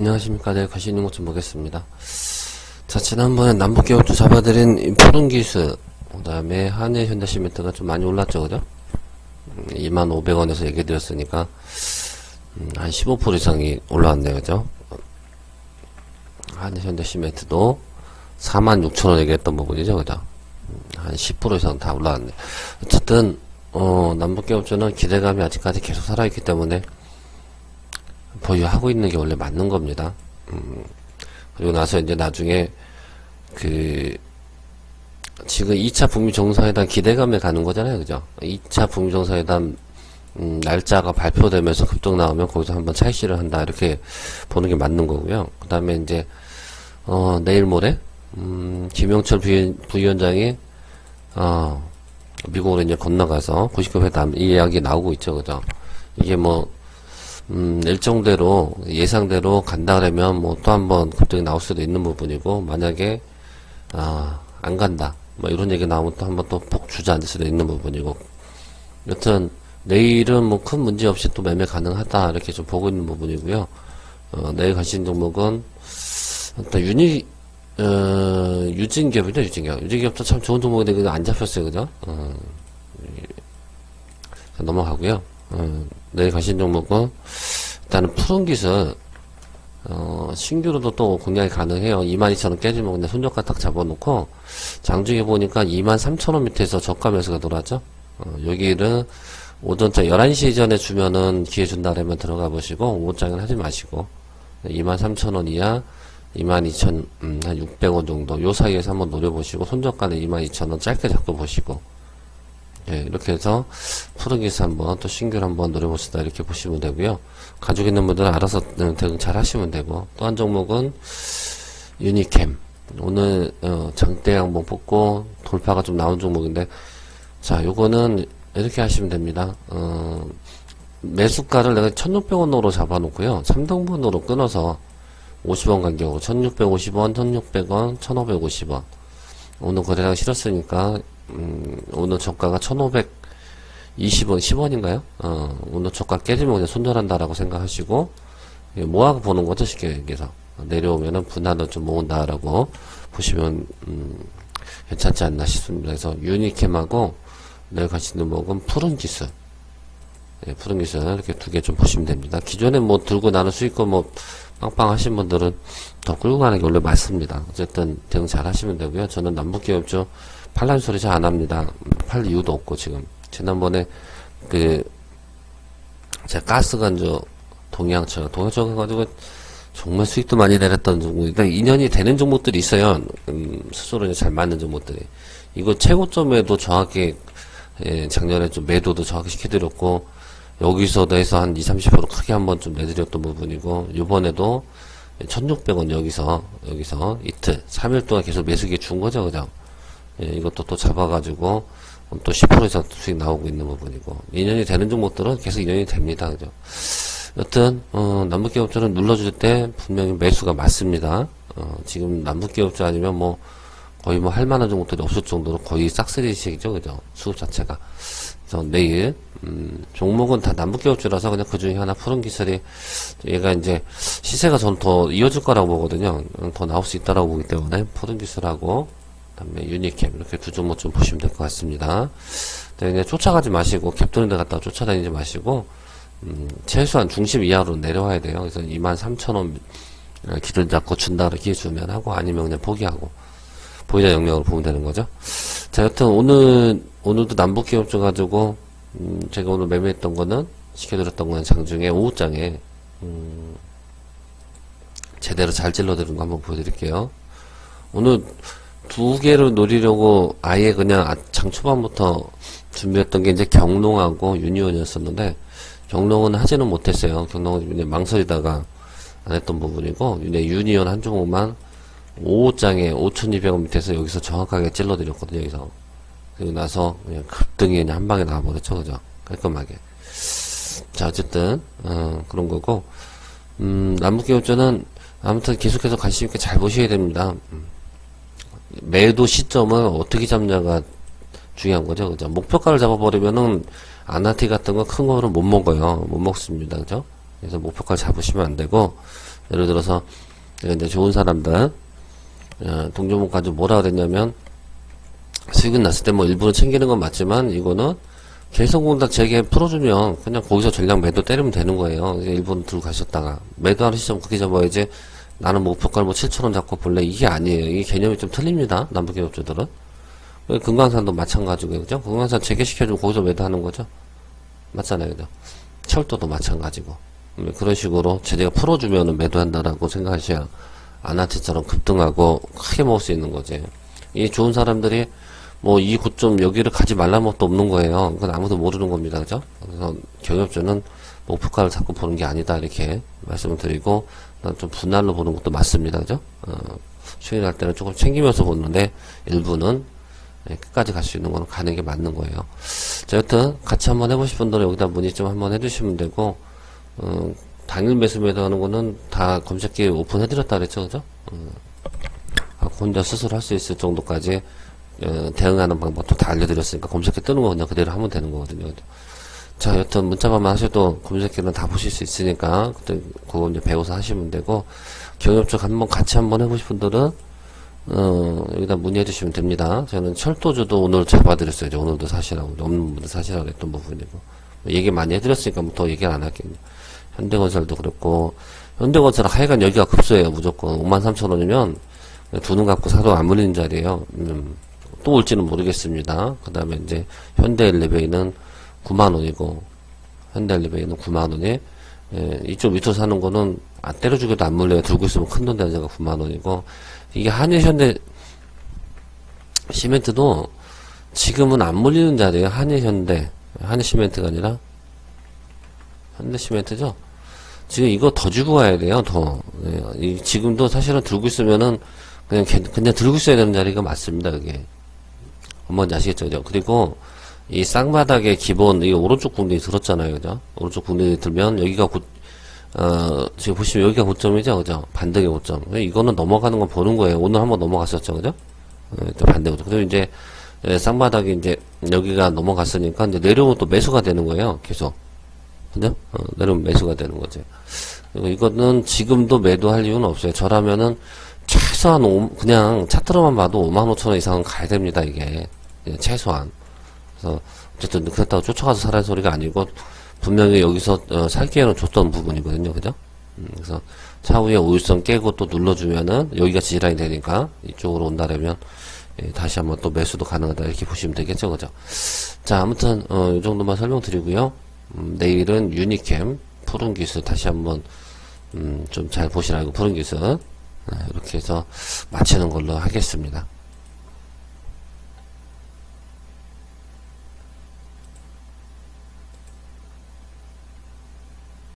안녕하십니까. 내일 가시 있는 것 좀 보겠습니다. 자, 지난번에 남북기업주 잡아드린 푸른기수, 그 다음에 한일 현대시멘트가 좀 많이 올랐죠, 그죠? 25,500원에서 얘기해드렸으니까, 음, 한15% 이상이 올라왔네요, 그죠? 한일 현대시멘트도 46,000원 얘기했던 부분이죠, 그죠? 음, 한10% 이상 다 올라왔네. 어쨌든, 어, 남북기업주는 기대감이 아직까지 계속 살아있기 때문에, 보유하고 있는 게 원래 맞는 겁니다. 음, 그리고 나서 이제 나중에 그 지금 2차 북미 정상회담 기대감에 가는 거잖아요, 그죠? 2차 북미 정상회담 음, 날짜가 발표되면서 급등 나오면 거기서 한번 차이시를 한다 이렇게 보는 게 맞는 거고요. 그 다음에 이제 어, 내일 모레 음, 김영철 부위, 부위원장이 어, 미국으로 이제 건너가서 90급 회담 이 이야기 나오고 있죠, 그죠? 이게 뭐 음, 일정대로 예상대로 간다 그러면 뭐 또 한번 급등이 나올 수도 있는 부분이고 만약에 아, 안 간다. 뭐 이런 얘기 나오면 또 한번 또 폭 주저앉을 수도 있는 부분이고. 여튼 내일은 뭐 큰 문제 없이 또 매매 가능하다. 이렇게 좀 보고 있는 부분이고요. 어, 내일 가신 종목은 일단 유니 어, 유진기업이죠 유진기업. 유진기업도 참 좋은 종목인데 그거 안 잡혔어요 그죠? 어, 자, 넘어가고요 어, 내일 가신 종목은 일단은 푸른 기술 어, 신규로도 또 공략이 가능해요. 22,000원 깨지면 그냥 손절가 딱 잡아놓고 장중에 보니까 23,000원 밑에서 저가 매수가 들어왔죠. 어, 여기를 오전자 11시 전에 주면은 기회 준다라면 들어가 보시고 오후장은 하지 마시고 23,000원 이하 22,000, 음, 한 600원 정도 요 사이에서 한번 노려보시고 손절가는 22,000원 짧게 잡고 보시고 예, 이렇게 해서 푸른기스 한번 또 신규를 한번 노려보시다 이렇게 보시면 되고요. 가지고 있는 분들은 알아서 대응 잘 하시면 되고 또 한 종목은 유니캠 오늘 어, 장대 한번 뽑고 돌파가 좀 나온 종목인데 자 요거는 이렇게 하시면 됩니다. 어, 매수가를 내가 1600원으로 잡아놓고요. 3등분으로 끊어서 50원 간격으로 1650원, 1600원, 1550원 오늘 거래량 실었으니까 음, 오늘 저가가 1520원, 10원인가요? 어, 오늘 저가 깨지면 그냥 손절한다라고 생각하시고, 예, 모아고 보는 거죠, 쉽게 얘기해서. 내려오면은 분할을 좀 모은다라고 보시면, 음, 괜찮지 않나 싶습니다. 그래서 유니캠하고 내일 가시는 목은 푸른 기술. 예, 푸른 기술 이렇게 두 개 좀 보시면 됩니다. 기존에 뭐 들고 나눌 수 있고 뭐 빵빵 하신 분들은 더 끌고 가는 게 원래 맞습니다. 어쨌든 대응 잘 하시면 되고요. 저는 남북기업죠. 팔라는 소리 잘 안 합니다. 팔 이유도 없고 지금 지난번에 그 제가 가스건조 동양처 동양처 가지고 정말 수익도 많이 내렸던 종목 그러니까 인연이 되는 종목들이 있어요. 음, 스스로 잘 맞는 종목들이 이거 최고점에도 정확히 예, 작년에 좀 매도도 정확히 시켜드렸고 여기서도 해서 한 20, 30% 크게 한번 좀 내드렸던 부분이고 요번에도 1600원 여기서 여기서 이틀 3일 동안 계속 매수기 준 거죠 그죠 예, 이것도 또 잡아가지고 또 10% 이상 수익 나오고 있는 부분이고 인연이 되는 종목들은 계속 인연이 됩니다. 그죠? 여튼 어, 남북기업자는 눌러줄 때 분명히 매수가 맞습니다. 어, 지금 남북기업자 아니면 뭐 거의 뭐 할 만한 종목들이 없을 정도로 거의 싹쓸이식이죠, 그죠? 수급 자체가. 그래서 내일 음, 종목은 다 남북기업주라서 그냥 그 중에 하나 푸른 기술이 얘가 이제 시세가 전 더 이어질 거라고 보거든요. 더 나올 수 있다라고 보기 때문에 푸른 기술하고 다음에 유니캡 이렇게 두 종목 좀 보시면 될 것 같습니다. 네, 쫓아가지 마시고 캡 도는 데 갔다 가 쫓아다니지 마시고 음, 최소한 중심 이하로 내려와야 돼요. 그래서 23,000원 기준 잡고 준다 그렇게 주면 하고 아니면 그냥 포기하고 보이자 영역으로 보면 되는 거죠. 자, 여튼 오늘 오늘도 남북 기업주 가지고 음, 제가 오늘 매매했던 거는 시켜드렸던 거는 장중에 오후장에 음, 제대로 잘 찔러드린 거 한번 보여드릴게요. 오늘 두 개를 노리려고 아예 그냥 아, 장 초반부터 준비했던 게 이제 경농하고 유니온이었었는데 경농은 하지는 못했어요. 경농은 망설이다가 안 했던 부분이고 이제 유니온 한 종목만 5장에 5,200원 밑에서 여기서 정확하게 찔러드렸거든요. 여기서 그리고 나서 그냥 급등이 그냥 한 방에 나와버렸죠. 그죠? 깔끔하게. 자 어쨌든 어, 그런 거고 음, 남북기업자는 아무튼 계속해서 관심 있게 잘 보셔야 됩니다. 음. 매도 시점을 어떻게 잡냐가 중요한 거죠. 그죠? 목표가를 잡아버리면은 아나티 같은 거 큰 거는 못 먹어요. 못 먹습니다. 그죠? 그래서 목표가 잡으시면 안 되고 예를 들어서 이제 좋은 사람들 어, 동조목까지 뭐라 그랬냐면 수익은 났을 때 뭐 일부러 챙기는 건 맞지만 이거는 계속 공단 재개 풀어주면 그냥 거기서 전량 매도 때리면 되는 거예요. 일본 들고 가셨다가 매도하는 시점 그렇게 잡아야지 나는 목표가를 뭐 7천원 잡고 볼래 이게 아니에요. 이게 개념이 좀 틀립니다. 남부기업주들은 금강산도 마찬가지고요. 그죠? 금강산 재개시켜주고 거기서 매도하는 거죠. 맞잖아요. 그죠? 철도도 마찬가지고 음, 그런 식으로 제재가 풀어주면 매도한다라고 생각하셔야 아나티처럼 급등하고 크게 먹을 수 있는 거지. 이 좋은 사람들이 뭐 이 고점 여기를 가지 말라는 것도 없는 거예요. 그건 아무도 모르는 겁니다. 그죠? 그래서 경협주는 목표가를 자꾸 보는 게 아니다. 이렇게 말씀을 드리고 좀 분할로 보는 것도 맞습니다. 그죠? 어, 수익할 때는 조금 챙기면서 보는데 일부는 예, 끝까지 갈 수 있는 거는 가는 게 맞는 거예요. 자, 여튼 같이 한번 해보실 분들은 여기다 문의 좀 한번 해주시면 되고 어, 당일 매수 매도 하는 거는 다 검색기 오픈해드렸다 그랬죠, 그죠? 어, 혼자 스스로 할 수 있을 정도까지 어, 대응하는 방법도 다 알려드렸으니까 검색기 뜨는 거 그냥 그대로 하면 되는 거거든요. 자, 여튼 문자만 하셔도 검색기는 다 보실 수 있으니까 그때 그거 이제 배워서 하시면 되고 경협 쪽 한번 같이 한번 해보실 분들은 어, 여기다 문의해 주시면 됩니다. 저는 철도주도 오늘 잡아드렸어요. 오늘도 사시라고 없는 분들 사시라고 했던 부분이고 얘기 많이 해드렸으니까 뭐 더 얘기를 안 할게요. 현대건설도 그렇고 현대건설 하여간 여기가 급소예요. 무조건 5만 3천 원이면 두 눈 감고 사도 안 물리는 자리에요. 음, 또 올지는 모르겠습니다. 그 다음에 이제 현대엘리베이는 9만원이고, 현대엘리베이는 9만원에, 예, 이쪽 밑으로 사는 거는, 안 때려주게도 안 물려요. 들고 있으면 큰 돈 되는 자가 9만원이고, 이게 한일현대, 시멘트도 지금은 안 물리는 자리에요. 한일현대, 한일시멘트가 아니라, 현대시멘트죠? 지금 이거 더 주고 가야 돼요, 더. 예, 지금도 사실은 들고 있으면은, 그냥, 그냥 들고 있어야 되는 자리가 맞습니다, 그게. 뭔지 아시겠죠, 그죠? 그리고, 이 쌍바닥의 기본, 이 오른쪽 궁둥이 들었잖아요, 그죠? 오른쪽 궁둥이 들면, 여기가 고, 어, 지금 보시면 여기가 고점이죠, 그죠? 반등의 고점. 이거는 넘어가는 건 보는 거예요. 오늘 한번 넘어갔었죠, 그죠? 어, 또 반대 고점. 그리고 이제, 예, 쌍바닥이 이제, 여기가 넘어갔으니까, 이제 내려오면 또 매수가 되는 거예요, 계속. 그죠? 어, 내려오면 매수가 되는. 그리고 이거는 지금도 매도할 이유는 없어요. 저라면은, 최소한 5, 그냥 차트로만 봐도 5만 5천 원 이상은 가야 됩니다, 이게. 예, 최소한. 그래서, 어쨌든 그렇다고 쫓아가서 살할 소리가 아니고, 분명히 여기서 어, 살기에는 줬던 부분이거든요, 그죠? 음, 그래서 차후에 우유선 깨고 또 눌러주면은 여기가 지지라인이 되니까 이쪽으로 온다라면 예, 다시 한번 또 매수도 가능하다 이렇게 보시면 되겠죠, 그죠? 자, 아무튼 어, 이 정도만 설명드리고요. 음, 내일은 유니캠 푸른 기술 다시 한번 음, 좀 잘 보시라고 푸른 기술 네, 이렇게 해서 마치는 걸로 하겠습니다.